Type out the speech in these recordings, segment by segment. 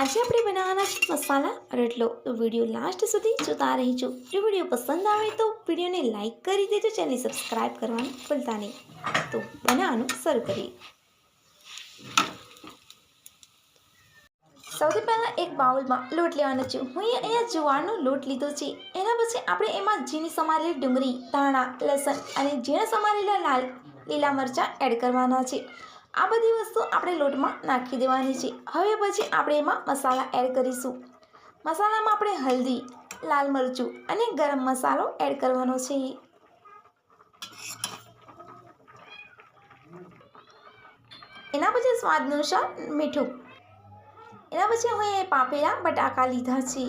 આજે આપણે બનાવવાના છે મસાલા રોટલો વીડિયો લાસ્ટ સુધી જોતા રહીજો. જો વીડિયો પસંદ આવે તો વિડીયોને લાઇક કરી દેજો ચેનલ સબસ્ક્રાઈબ કરવાનું ભૂલતા નહીં. તો બનાવવાનું શરૂ કરીએ. સૌથી પહેલાં એક બાઉલમાં લોટ લેવાનો છે. હું અહીંયા જુવારનો લોટ લીધો છે. એના પછી આપણે એમાં ઝીણી સમારેલી ડુંગળી, ધાણા, લસણ અને ઝીણા સમારેલા લાલ લીલા મરચાં એડ કરવાના છે. આ બધી વસ્તુ આપણે લોટમાં નાખી દેવાની છે. હવે પછી આપણે એમાં મસાલા એડ કરીશું. મસાલામાં આપણે હલ્દી, લાલ મરચું અને ગરમ મસાલો એડ કરવાનો છે. એના પછી સ્વાદ અનુસાર મીઠું. એના પછી હું પાપેલા બટાકા લીધા છે.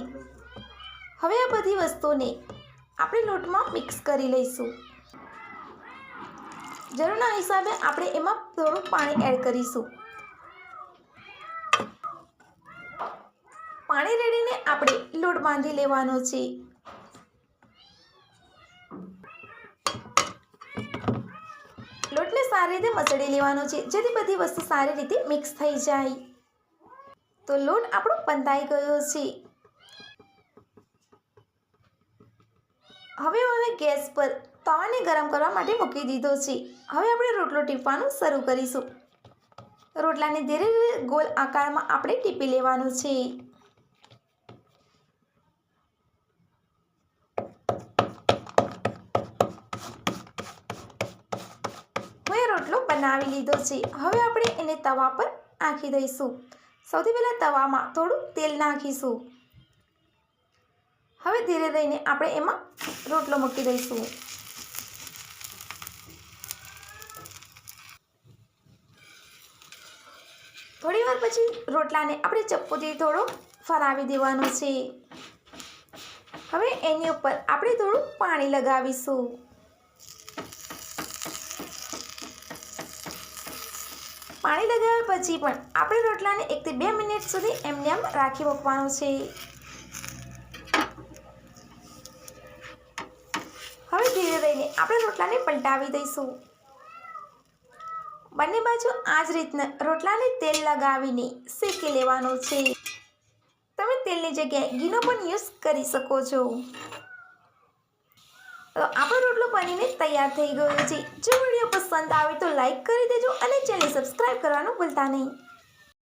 હવે આ બધી વસ્તુને આપણે લોટમાં મિક્સ કરી લઈશું. જરૂરના હિસાબે આપણે એમાં થોડું પાણી એડ કરીશું. પાણી રેડીને આપણે લોટ બાંધી લેવાનો છે. લોટને સારી રીતે મસળી લેવાનો છે. જેથી બધી વસ્તુ સારી રીતે મિક્સ થઈ જાય. તો લોટ આપણો બંધાઈ ગયો છે. હવે હવે ગેસ પર તવાને ગરમ કરવા માટે મૂકી દીધો છે. હવે આપણે રોટલો ટીપવાનું શરૂ કરીશું. રોટલાને ધીરે ધીરે ગોલ આકારમાં આપણે ટીપી લેવાનું છે. મેં રોટલો બનાવી લીધો છે. હવે આપણે એને તવા પર આંખી દઈશું. સૌથી પહેલાં તવામાં થોડું તેલ નાખીશું. હવે ધીરે ધીરે આપણે એમાં રોટલો મૂકી દઈશું. થોડી વાર પછી રોટલાને આપણે ચપ્પુથી થોડો ફરાવી દેવાનો છે. હવે એની ઉપર આપણે થોડું પાણી લગાવીશું. પાણી લગાવ્યા પછી પણ આપણે રોટલાને એકથી બે મિનિટ સુધી એમને એમ રાખી મૂકવાનું છે હવે ધીરે રહીને આપણે રોટલાને પલટાવી દઈશું. બંને બાજુ આ જ રીતના રોટલાને તેલ લગાવીને શેકી લેવાનો છે. તમે તેલની જગ્યાએ ઘીનો પણ યુઝ કરી શકો છો. તો આપણો રોટલો બનીને તૈયાર થઈ ગયો છે. જો વીડિયો પસંદ આવે તો લાઈક કરી દેજો અને ચેનલ સબસ્ક્રાઈબ કરવાનું ભૂલતા નહીં.